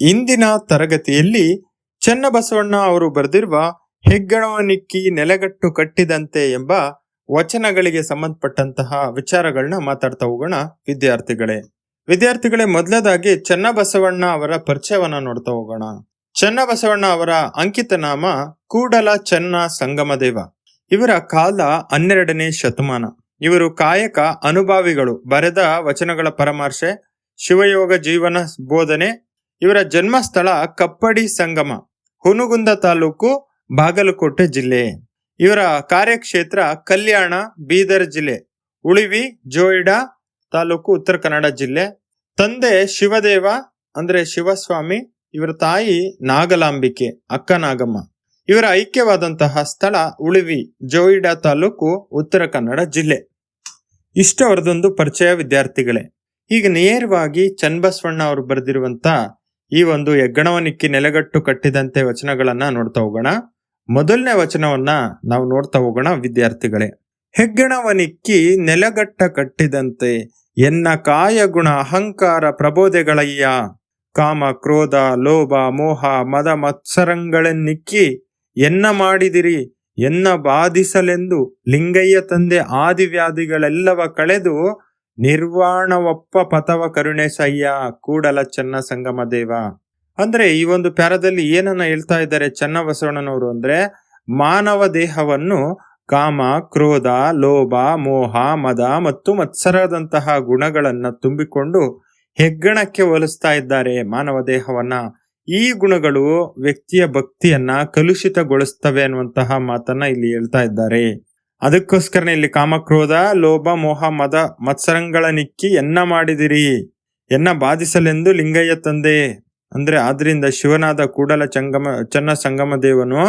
ಇಂದಿನ ತರಗತಿಯಲ್ಲಿ ಚನ್ನಬಸವಣ್ಣ ಅವರು ಬರೆದಿರುವ ಹೆಗ್ಗಣವನಿಕ್ಕಿ ನೆಲೆಗಟ್ಟು ಕಟ್ಟಿದಂತೆ ಎಂಬ ವಚನಗಳಿಗೆ ಸಂಬಂಧಪಟ್ಟಂತಹ ವಿಚಾರಗಳನ್ನ ಮಾತಾಡ್ತಾ ಹೋಗೋಣ, ವಿದ್ಯಾರ್ಥಿಗಳೇ. ವಿದ್ಯಾರ್ಥಿಗಳೇ ಮೊದಲದಾಗಿ ಚನ್ನಬಸವಣ್ಣ ಅವರ ಪರಿಚಯವನ್ನ ನೋಡ್ತಾ ಹೋಗೋಣ. ಚನ್ನಬಸವಣ್ಣ ಅವರ ಅಂಕಿತ ನಾಮ ಕೂಡಲ ಚೆನ್ನ ಸಂಗಮದೇವ. ಇವರ ಕಾಲ ಹನ್ನೆರಡನೇ ಶತಮಾನ. ಇವರು ಕಾಯಕ, ಅನುಭಾವಿಗಳು ಬರೆದ ವಚನಗಳ ಪರಾಮರ್ಶೆ, ಶಿವಯೋಗ ಜೀವನ ಬೋಧನೆ ಇವರ ಜನ್ಮಸ್ಥಳ ಕಪ್ಪಡಿ ಸಂಗಮ ಹುನುಗುಂದ ತಾಲೂಕು, ಬಾಗಲಕೋಟೆ ಜಿಲ್ಲೆ. ಇವರ ಕಾರ್ಯಕ್ಷೇತ್ರ ಕಲ್ಯಾಣ, ಬೀದರ್ ಜಿಲ್ಲೆ, ಉಳಿವಿ, ಜೋಯಿಡಾ ತಾಲೂಕು ಉತ್ತರ ಕನ್ನಡ ಜಿಲ್ಲೆ. ತಂದೆ ಶಿವದೇವ, ಅಂದ್ರೆ ಶಿವಸ್ವಾಮಿ, ಇವರ ತಾಯಿ ನಾಗಲಾಂಬಿಕೆ, ಅಕ್ಕ ನಾಗಮ್ಮ. ಇವರ ಐಕ್ಯವಾದಂತಹ ಸ್ಥಳ ಉಳಿವಿ, ಜೋಯಿಡಾ ತಾಲೂಕು ಉತ್ತರ ಕನ್ನಡ ಜಿಲ್ಲೆ. ಇಷ್ಟು ಅವರದೊಂದು ಪರಿಚಯ ವಿದ್ಯಾರ್ಥಿಗಳೇ. ಈಗ ನೇರವಾಗಿ ಚನ್ನಬಸವಣ್ಣ ಅವರು ಬರೆದಿರುವಂತ ಈ ಒಂದು ಹೆಗ್ಗಣವನಿಕ್ಕಿ ನೆಲೆಗಟ್ಟು ಕಟ್ಟಿದಂತೆ ವಚನಗಳನ್ನ ನೋಡ್ತಾ ಹೋಗೋಣ. ಮೊದಲನೇ ವಚನವನ್ನ ನಾವು ನೋಡ್ತಾ ಹೋಗೋಣ, ವಿದ್ಯಾರ್ಥಿಗಳೇ. ಹೆಗ್ಗಣವನಿಕ್ಕಿ ನೆಲಗಟ್ಟ ಕಟ್ಟಿದಂತೆ, ಎನ್ನ ಕಾಯಗುಣ ಅಹಂಕಾರ ಪ್ರಬೋಧೆಗಳಯ್ಯ. ಕಾಮ, ಕ್ರೋಧ, ಲೋಭ, ಮೋಹ, ಮದ ಮತ್ಸರಂಗಳನ್ನಿಕ್ಕಿ ಎನ್ನ ಮಾಡಿದಿರಿ, ಎನ್ನ ಬಾಧಿಸಲೆಂದು ಲಿಂಗಯ್ಯ ತಂದೆ ಆದಿವ್ಯಾಧಿಗಳೆಲ್ಲವ ಕಳೆದು ನಿರ್ವಾಣವಪ್ಪ ಪಥವ ಕರುಣೆ ಸಯ್ಯ ಕೂಡಲ ಚನ್ನ ಸಂಗಮ ದೇವ. ಅಂದ್ರೆ ಈ ಒಂದು ಪ್ಯಾರದಲ್ಲಿ ಏನನ್ನ ಹೇಳ್ತಾ ಇದ್ದಾರೆ ಚನ್ನಬಸವಣ್ಣನವರು ಅಂದ್ರೆ ಮಾನವ ದೇಹವನ್ನು ಕಾಮ, ಕ್ರೋಧ, ಲೋಭ, ಮೋಹ, ಮದ ಮತ್ತು ಮತ್ಸರದಂತಹ ಗುಣಗಳನ್ನ ತುಂಬಿಕೊಂಡು ಹೆಗ್ಗಣಕ್ಕೆ ಹೋಲಿಸ್ತಾ ಇದ್ದಾರೆ ಮಾನವ ದೇಹವನ್ನ. ಈ ಗುಣಗಳು ವ್ಯಕ್ತಿಯ ಭಕ್ತಿಯನ್ನ ಕಲುಷಿತಗೊಳಿಸ್ತವೆ ಅನ್ನುವಂತಹ ಮಾತನ್ನ ಇಲ್ಲಿ ಹೇಳ್ತಾ ಇದ್ದಾರೆ. ಅದಕ್ಕೋಸ್ಕರನೇ ಇಲ್ಲಿ ಕಾಮಕ್ರೋಧ, ಲೋಭ, ಮೋಹ, ಮದ, ಮತ್ಸರಂಗಳ ನಿಕ್ಕಿ ಎನ್ನ ಮಾಡಿದಿರಿ. ಎನ್ನ ಬಾಧಿಸಲೆಂದು ಲಿಂಗಯ್ಯ ತಂದೆ. ಅಂದ್ರೆ ಆದ್ರಿಂದ ಶಿವನಾದ ಕೂಡಲ ಚಂಗಮ, ಚನ್ನ ಸಂಗಮ ದೇವನು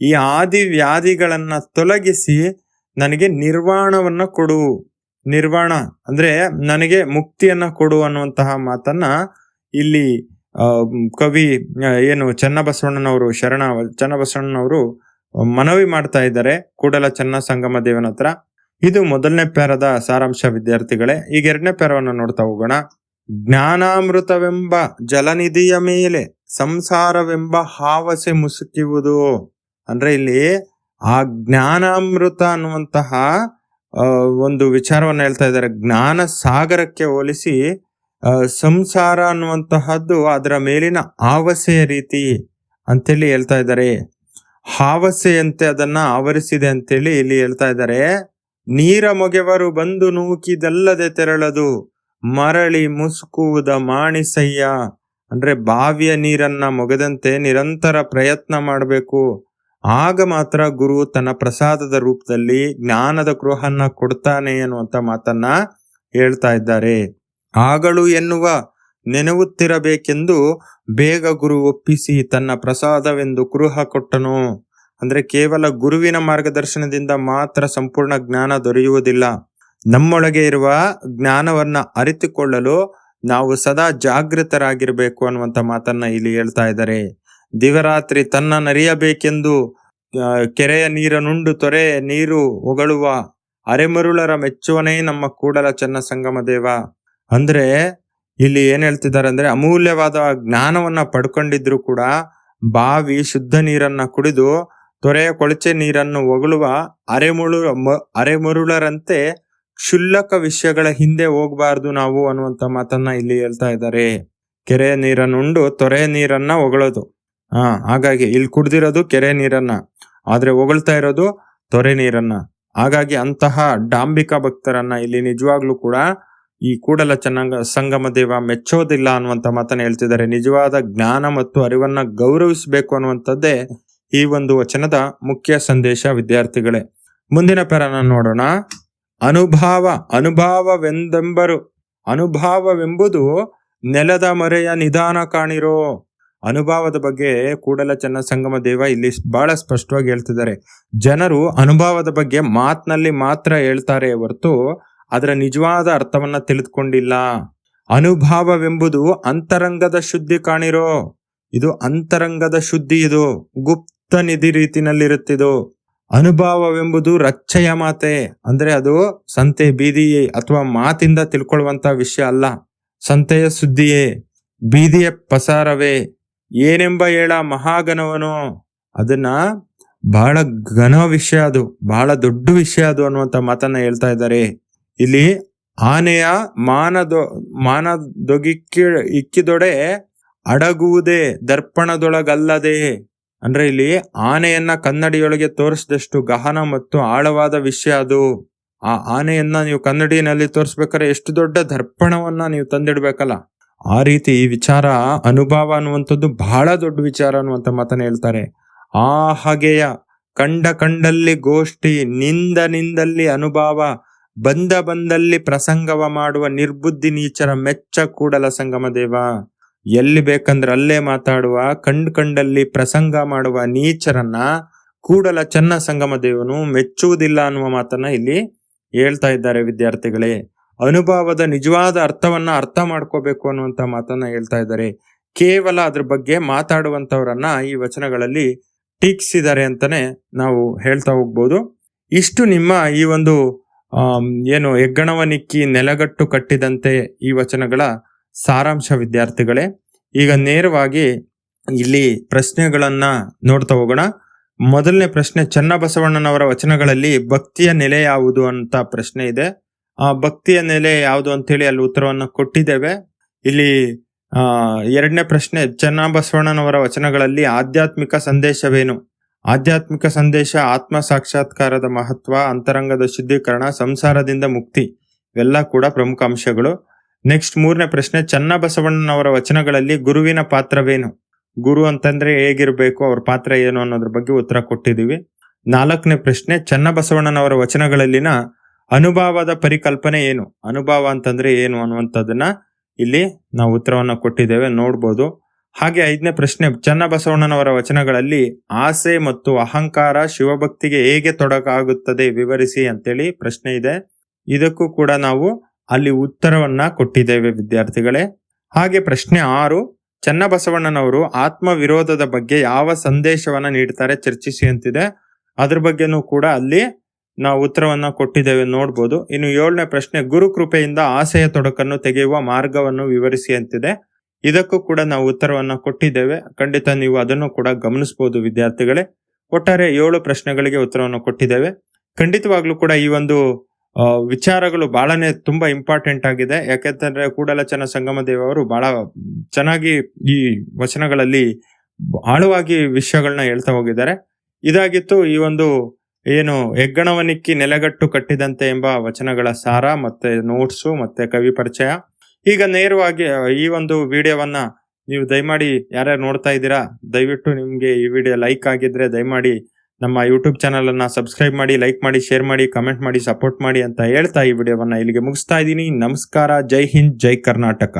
ಈ ಆದಿ ವ್ಯಾಧಿಗಳನ್ನ ತೊಲಗಿಸಿ ನನಗೆ ನಿರ್ವಾಣವನ್ನ ಕೊಡು. ನಿರ್ವಾಣ ಅಂದ್ರೆ ನನಗೆ ಮುಕ್ತಿಯನ್ನ ಕೊಡು ಅನ್ನುವಂತಹ ಮಾತನ್ನ ಇಲ್ಲಿ ಕವಿ ಏನು ಚನ್ನಬಸವಣ್ಣನವರು ಶರಣ ಚನ್ನಬಸವಣ್ಣನವರು ಮನವಿ ಮಾಡ್ತಾ ಇದ್ದಾರೆ ಕೂಡಲ ಚನ್ನ ಸಂಗಮ ದೇವನ ಹತ್ರ. ಇದು ಮೊದಲನೇ ಪ್ಯಾರದ ಸಾರಾಂಶ ವಿದ್ಯಾರ್ಥಿಗಳೇ. ಈಗ ಎರಡನೇ ಪ್ಯಾರವನ್ನು ನೋಡ್ತಾ ಹೋಗೋಣ. ಜ್ಞಾನಾಮೃತವೆಂಬ ಜಲನಿಧಿಯ ಮೇಲೆ ಸಂಸಾರವೆಂಬ ಹಾವಸೆ ಮುಸುಕಿವುದು. ಅಂದ್ರೆ ಇಲ್ಲಿ ಆ ಜ್ಞಾನಾಮೃತ ಅನ್ನುವಂತಹ ಒಂದು ವಿಚಾರವನ್ನು ಹೇಳ್ತಾ ಇದ್ದಾರೆ. ಜ್ಞಾನ ಸಾಗರಕ್ಕೆ ಹೋಲಿಸಿ ಸಂಸಾರ ಅನ್ನುವಂತಹದ್ದು ಅದರ ಮೇಲಿನ ಆವಸೆಯ ರೀತಿ ಅಂತೇಳಿ ಹೇಳ್ತಾ ಇದ್ದಾರೆ. ಹಾವಸೆಯಂತೆ ಅದನ್ನ ಆವರಿಸಿದೆ ಅಂತೇಳಿ ಇಲ್ಲಿ ಹೇಳ್ತಾ ಇದ್ದಾರೆ. ನೀರ ಮೊಗೆವರು ಬಂದು ನೂಕಿದಲ್ಲದೆ ತೆರಳದು. ಮರಳಿ ಮುಸುಕುವುದ ಮಾಣಿಸಯ್ಯ. ಅಂದ್ರೆ ಬಾವಿಯ ನೀರನ್ನ ಮೊಗದಂತೆ ನಿರಂತರ ಪ್ರಯತ್ನ ಮಾಡಬೇಕು. ಆಗ ಮಾತ್ರ ಗುರು ತನ್ನ ಪ್ರಸಾದದ ರೂಪದಲ್ಲಿ ಜ್ಞಾನದ ಗೃಹನ್ನ ಕೊಡ್ತಾನೆ ಅನ್ನುವಂತ ಮಾತನ್ನ ಹೇಳ್ತಾ ಇದ್ದಾರೆ. ಆಗಳು ಎನ್ನುವ ನೆನವುತ್ತಿರಬೇಕೆಂದು ಬೇಗ ಗುರು ಒಪ್ಪಿಸಿ ತನ್ನ ಪ್ರಸಾದವೆಂದು ಕುರುಹ ಕೊಟ್ಟನು. ಅಂದರೆ ಕೇವಲ ಗುರುವಿನ ಮಾರ್ಗದರ್ಶನದಿಂದ ಮಾತ್ರ ಸಂಪೂರ್ಣ ಜ್ಞಾನ ದೊರೆಯುವುದಿಲ್ಲ. ನಮ್ಮೊಳಗೆ ಇರುವ ಜ್ಞಾನವನ್ನ ಅರಿತುಕೊಳ್ಳಲು ನಾವು ಸದಾ ಜಾಗೃತರಾಗಿರಬೇಕು ಅನ್ನುವಂಥ ಮಾತನ್ನ ಇಲ್ಲಿ ಹೇಳ್ತಾ ಇದ್ದಾರೆ. ದಿವರಾತ್ರಿ ತನ್ನ ನರಿಯಬೇಕೆಂದು ಕೆರೆಯ ನೀರನುಂಡು ತೊರೆ ನೀರು ಹೊಗಳುವ ಅರೆಮರುಳರ ಮೆಚ್ಚುವನೇ ನಮ್ಮ ಕೂಡಲ ಚೆನ್ನ ಸಂಗಮ ದೇವ. ಅಂದ್ರೆ ಇಲ್ಲಿ ಏನ್ ಹೇಳ್ತಿದ್ದಾರೆ ಅಂದ್ರೆ ಅಮೂಲ್ಯವಾದ ಜ್ಞಾನವನ್ನ ಪಡ್ಕೊಂಡಿದ್ರು ಕೂಡ ಬಾವಿ ಶುದ್ಧ ನೀರನ್ನ ಕುಡಿದು ತೊರೆಯ ಕೊಳಚೆ ನೀರನ್ನು ಹೊಗಳುವ ಅರೆಮುಳು ಅರೆಮುರುಳರಂತೆ ಕ್ಷುಲ್ಲಕ ವಿಷಯಗಳ ಹಿಂದೆ ಹೋಗಬಾರ್ದು ನಾವು ಅನ್ನುವಂತ ಮಾತನ್ನ ಇಲ್ಲಿ ಹೇಳ್ತಾ ಇದ್ದಾರೆ. ಕೆರೆಯ ನೀರನ್ನುಂಡು ತೊರೆಯ ನೀರನ್ನ ಹೊಗಳೋದು. ಹಾ, ಹಾಗಾಗಿ ಇಲ್ಲಿ ಕುಡ್ದಿರೋದು ಕೆರೆ ನೀರನ್ನ. ಆದ್ರೆ ಹೊಗಳ್ತಾ ಇರೋದು ತೊರೆ ನೀರನ್ನ. ಹಾಗಾಗಿ ಅಂತಹ ಡಾಂಬಿಕ ಭಕ್ತರನ್ನ ಇಲ್ಲಿ ನಿಜವಾಗ್ಲೂ ಕೂಡ ಈ ಕೂಡಲ ಚೆನ್ನಾಗ ಸಂಗಮ ದೇವ ಮೆಚ್ಚೋದಿಲ್ಲ ಅನ್ನುವಂತ ಮಾತನ್ನ ಹೇಳ್ತಿದ್ದಾರೆ. ನಿಜವಾದ ಜ್ಞಾನ ಮತ್ತು ಅರಿವನ್ನ ಗೌರವಿಸಬೇಕು ಅನ್ನುವಂಥದ್ದೇ ಈ ಒಂದು ವಚನದ ಮುಖ್ಯ ಸಂದೇಶ ವಿದ್ಯಾರ್ಥಿಗಳೇ. ಮುಂದಿನ ಪೆರನ ನೋಡೋಣ. ಅನುಭಾವ, ಅನುಭಾವವೆಂದೆಂಬರು, ಅನುಭಾವವೆಂಬುದು ನೆಲದ ಮರೆಯ ನಿಧಾನ ಕಾಣಿರೋ. ಅನುಭವದ ಬಗ್ಗೆ ಕೂಡಲ ಚೆನ್ನ ಸಂಗಮ ದೇವ ಇಲ್ಲಿ ಬಹಳ ಸ್ಪಷ್ಟವಾಗಿ ಹೇಳ್ತಿದ್ದಾರೆ. ಜನರು ಅನುಭವದ ಬಗ್ಗೆ ಮಾತ್ನಲ್ಲಿ ಮಾತ್ರ ಹೇಳ್ತಾರೆ ಹೊರತು ಅದರ ನಿಜವಾದ ಅರ್ಥವನ್ನ ತಿಳಿದುಕೊಂಡಿಲ್ಲ. ಅನುಭಾವವೆಂಬುದು ಅಂತರಂಗದ ಶುದ್ಧಿ ಕಾಣಿರೋ, ಇದು ಅಂತರಂಗದ ಶುದ್ಧಿ ಇದು, ಗುಪ್ತ ನಿಧಿ ರೀತಿನಲ್ಲಿರುತ್ತಿದು. ಅನುಭವವೆಂಬುದು ರಚ್ಚೆಯ ಮಾತೆ, ಅಂದ್ರೆ ಅದು ಸಂತೆ ಬೀದಿಯೇ ಅಥವಾ ಮಾತಿಂದ ತಿಳ್ಕೊಳ್ಳುವಂತ ವಿಷಯ ಅಲ್ಲ. ಸಂತೆಯ ಸುದ್ದಿಯೇ, ಬೀದಿಯ ಪಸಾರವೇ, ಏನೆಂಬ ಹೇಳ ಮಹಾಗನವನು ಅದನ್ನ ಬಹಳ ಘನ ವಿಷಯ ಅದು ಬಹಳ ದೊಡ್ಡ ವಿಷಯ ಅದು ಅನ್ನುವಂತ ಮಾತನ್ನ ಹೇಳ್ತಾ ಇದ್ದಾರೆ. ಇಲ್ಲಿ ಆನೆಯ ಮಾನದೊ ಮಾನದೊಗಿಕ್ಕಿ ಇಕ್ಕಿದೊಡೆ ಅಡಗುವುದೇ, ದರ್ಪಣದೊಳಗಲ್ಲದೆ. ಅಂದ್ರೆ ಇಲ್ಲಿ ಆನೆಯನ್ನ ಕನ್ನಡಿಯೊಳಗೆ ತೋರಿಸಿದಷ್ಟು ಗಹನ ಮತ್ತು ಆಳವಾದ ವಿಷಯ ಅದು. ಆ ಆನೆಯನ್ನ ನೀವು ಕನ್ನಡಿಯಲ್ಲಿ ತೋರಿಸ್ಬೇಕಾದ್ರೆ ಎಷ್ಟು ದೊಡ್ಡ ದರ್ಪಣವನ್ನ ನೀವು ತಂದಿಡ್ಬೇಕಲ್ಲ. ಆ ರೀತಿ ವಿಚಾರ ಅನುಭವ ಅನ್ನುವಂಥದ್ದು ಬಹಳ ದೊಡ್ಡ ವಿಚಾರ ಅನ್ನುವಂತ ಮಾತನ್ನ ಹೇಳ್ತಾರೆ. ಆ ಹಾಗೆಯ ಕಂಡ ಕಂಡಲ್ಲಿ ಗೋಷ್ಠಿ, ನಿಂದ ನಿಂದಲ್ಲಿ ಅನುಭವ ಬಂದ ಬಂದಲ್ಲಿ ಪ್ರಸಂಗವ ಮಾಡುವ ನಿರ್ಬುದ್ಧಿ ನೀಚರ ಮೆಚ್ಚ ಕೂಡಲ ಸಂಗಮ ದೇವ. ಎಲ್ಲಿ ಬೇಕಂದ್ರೆ ಅಲ್ಲೇ ಮಾತಾಡುವ, ಕಂಡ್ ಕಂಡಲ್ಲಿ ಪ್ರಸಂಗ ಮಾಡುವ ನೀಚರನ್ನ ಕೂಡಲ ಚನ್ನ ಸಂಗಮ ದೇವನು ಮೆಚ್ಚುವುದಿಲ್ಲ ಅನ್ನುವ ಮಾತನ್ನ ಇಲ್ಲಿ ಹೇಳ್ತಾ ಇದ್ದಾರೆ ವಿದ್ಯಾರ್ಥಿಗಳೇ. ಅನುಭವದ ನಿಜವಾದ ಅರ್ಥವನ್ನ ಅರ್ಥ ಮಾಡ್ಕೋಬೇಕು ಅನ್ನುವಂತ ಮಾತನ್ನ ಹೇಳ್ತಾ ಇದ್ದಾರೆ. ಕೇವಲ ಅದ್ರ ಬಗ್ಗೆ ಮಾತಾಡುವಂತವರನ್ನ ಈ ವಚನಗಳಲ್ಲಿ ಟೀಕಿಸಿದ್ದಾರೆ ಅಂತಾನೆ ನಾವು ಹೇಳ್ತಾ ಹೋಗ್ಬೋದು. ಇಷ್ಟು ನಿಮ್ಮ ಈ ಒಂದು ಏನು ಹೆಗ್ಗಣವನಿಕ್ಕಿ ನೆಲಗಟ್ಟು ಕಟ್ಟಿದಂತೆ ಈ ವಚನಗಳ ಸಾರಾಂಶ ವಿದ್ಯಾರ್ಥಿಗಳೇ, ಈಗ ನೇರವಾಗಿ ಇಲ್ಲಿ ಪ್ರಶ್ನೆಗಳನ್ನ ನೋಡ್ತಾ ಹೋಗೋಣ. ಮೊದಲನೇ ಪ್ರಶ್ನೆ, ಚನ್ನಬಸವಣ್ಣನವರ ವಚನಗಳಲ್ಲಿ ಭಕ್ತಿಯ ನೆಲೆ ಯಾವುದು ಅಂತ ಪ್ರಶ್ನೆ ಇದೆ. ಆ ಭಕ್ತಿಯ ನೆಲೆ ಯಾವುದು ಅಂತೇಳಿ ಅಲ್ಲಿ ಉತ್ತರವನ್ನು ಕೊಟ್ಟಿದ್ದೇವೆ. ಇಲ್ಲಿ ಎರಡನೇ ಪ್ರಶ್ನೆ, ಚನ್ನಬಸವಣ್ಣನವರ ವಚನಗಳಲ್ಲಿ ಆಧ್ಯಾತ್ಮಿಕ ಸಂದೇಶವೇನು? ಆಧ್ಯಾತ್ಮಿಕ ಸಂದೇಶ, ಆತ್ಮ ಸಾಕ್ಷಾತ್ಕಾರದ ಮಹತ್ವ, ಅಂತರಂಗದ ಶುದ್ಧೀಕರಣ, ಸಂಸಾರದಿಂದ ಮುಕ್ತಿ, ಇವೆಲ್ಲ ಕೂಡ ಪ್ರಮುಖ ಅಂಶಗಳು. ನೆಕ್ಸ್ಟ್ ಮೂರನೇ ಪ್ರಶ್ನೆ, ಚನ್ನಬಸವಣ್ಣನವರ ವಚನಗಳಲ್ಲಿ ಗುರುವಿನ ಪಾತ್ರವೇನು? ಗುರು ಅಂತಂದ್ರೆ ಹೇಗಿರಬೇಕು, ಅವ್ರ ಪಾತ್ರ ಏನು ಅನ್ನೋದ್ರ ಬಗ್ಗೆ ಉತ್ತರ ಕೊಟ್ಟಿದ್ದೀವಿ. ನಾಲ್ಕನೇ ಪ್ರಶ್ನೆ, ಚನ್ನಬಸವಣ್ಣನವರ ವಚನಗಳಲ್ಲಿನ ಅನುಭವದ ಪರಿಕಲ್ಪನೆ ಏನು? ಅನುಭವ ಅಂತಂದ್ರೆ ಏನು ಅನ್ನುವಂಥದ್ದನ್ನ ಇಲ್ಲಿ ನಾವು ಉತ್ತರವನ್ನು ಕೊಟ್ಟಿದ್ದೇವೆ, ನೋಡ್ಬೋದು. ಹಾಗೆ ಐದನೇ ಪ್ರಶ್ನೆ, ಚನ್ನಬಸವಣ್ಣನವರ ವಚನಗಳಲ್ಲಿ ಆಸೆ ಮತ್ತು ಅಹಂಕಾರ ಶಿವಭಕ್ತಿಗೆ ಹೇಗೆ ತೊಡಕಾಗುತ್ತದೆ ವಿವರಿಸಿ ಅಂತೇಳಿ ಪ್ರಶ್ನೆ ಇದೆ. ಇದಕ್ಕೂ ಕೂಡ ನಾವು ಅಲ್ಲಿ ಉತ್ತರವನ್ನ ಕೊಟ್ಟಿದ್ದೇವೆ ವಿದ್ಯಾರ್ಥಿಗಳೇ. ಹಾಗೆ ಪ್ರಶ್ನೆ ಆರು, ಚನ್ನಬಸವಣ್ಣನವರು ಆತ್ಮ ವಿರೋಧದ ಬಗ್ಗೆ ಯಾವ ಸಂದೇಶವನ್ನ ನೀಡ್ತಾರೆ ಚರ್ಚಿಸಿ ಅಂತಿದೆ. ಅದ್ರ ಬಗ್ಗೆನೂ ಕೂಡ ಅಲ್ಲಿ ನಾವು ಉತ್ತರವನ್ನ ಕೊಟ್ಟಿದ್ದೇವೆ ನೋಡ್ಬೋದು. ಇನ್ನು ಏಳನೇ ಪ್ರಶ್ನೆ ಗುರು ಕೃಪೆಯಿಂದ ಆಸೆಯ ತೊಡಕನ್ನು ತೆಗೆಯುವ ಮಾರ್ಗವನ್ನು ವಿವರಿಸಿ ಅಂತಿದೆ. ಇದಕ್ಕೂ ಕೂಡ ನಾವು ಉತ್ತರವನ್ನು ಕೊಟ್ಟಿದ್ದೇವೆ. ಖಂಡಿತ ನೀವು ಅದನ್ನು ಕೂಡ ಗಮನಿಸಬಹುದು ವಿದ್ಯಾರ್ಥಿಗಳೇ. ಒಟ್ಟಾರೆ ಏಳು ಪ್ರಶ್ನೆಗಳಿಗೆ ಉತ್ತರವನ್ನು ಕೊಟ್ಟಿದ್ದೇವೆ. ಖಂಡಿತವಾಗ್ಲೂ ಕೂಡ ಈ ಒಂದು ವಿಚಾರಗಳು ಬಹಳನೇ ತುಂಬಾ ಇಂಪಾರ್ಟೆಂಟ್ ಆಗಿದೆ. ಯಾಕೆಂತಂದ್ರೆ ಕೂಡಲಚನ ಸಂಗಮದೇವರು ಬಹಳ ಚೆನ್ನಾಗಿ ಈ ವಚನಗಳಲ್ಲಿ ಆಳವಾಗಿ ವಿಷಯಗಳನ್ನ ಹೇಳ್ತಾ ಹೋಗಿದ್ದಾರೆ. ಇದಾಗಿತ್ತು ಈ ಒಂದು, ಏನು, ಹೆಗ್ಗಣವನಿಕ್ಕಿ ನೆಲೆಗಟ್ಟು ಕಟ್ಟಿದಂತೆ ಎಂಬ ವಚನಗಳ ಸಾರ ಮತ್ತೆ ನೋಟ್ಸು ಮತ್ತೆ ಕವಿ ಪರಿಚಯ. ಈಗ ನೇರವಾಗಿ ಈ ಒಂದು ವಿಡಿಯೋವನ್ನ ನೀವು ದಯಮಾಡಿ ಯಾರ್ಯಾರು ನೋಡ್ತಾ ಇದ್ದೀರಾ, ದಯವಿಟ್ಟು ನಿಮ್ಗೆ ಈ ವಿಡಿಯೋ ಲೈಕ್ ಆಗಿದ್ರೆ ದಯಮಾಡಿ ನಮ್ಮ ಯೂಟ್ಯೂಬ್ ಚಾನಲ್ ಅನ್ನ ಸಬ್ಸ್ಕ್ರೈಬ್ ಮಾಡಿ, ಲೈಕ್ ಮಾಡಿ, ಶೇರ್ ಮಾಡಿ, ಕಮೆಂಟ್ ಮಾಡಿ, ಸಪೋರ್ಟ್ ಮಾಡಿ ಅಂತ ಹೇಳ್ತಾ ಈ ವಿಡಿಯೋವನ್ನ ಇಲ್ಲಿಗೆ ಮುಗಿಸ್ತಾ ಇದ್ದೀನಿ. ನಮಸ್ಕಾರ, ಜೈ ಹಿಂದ್, ಜೈ ಕರ್ನಾಟಕ.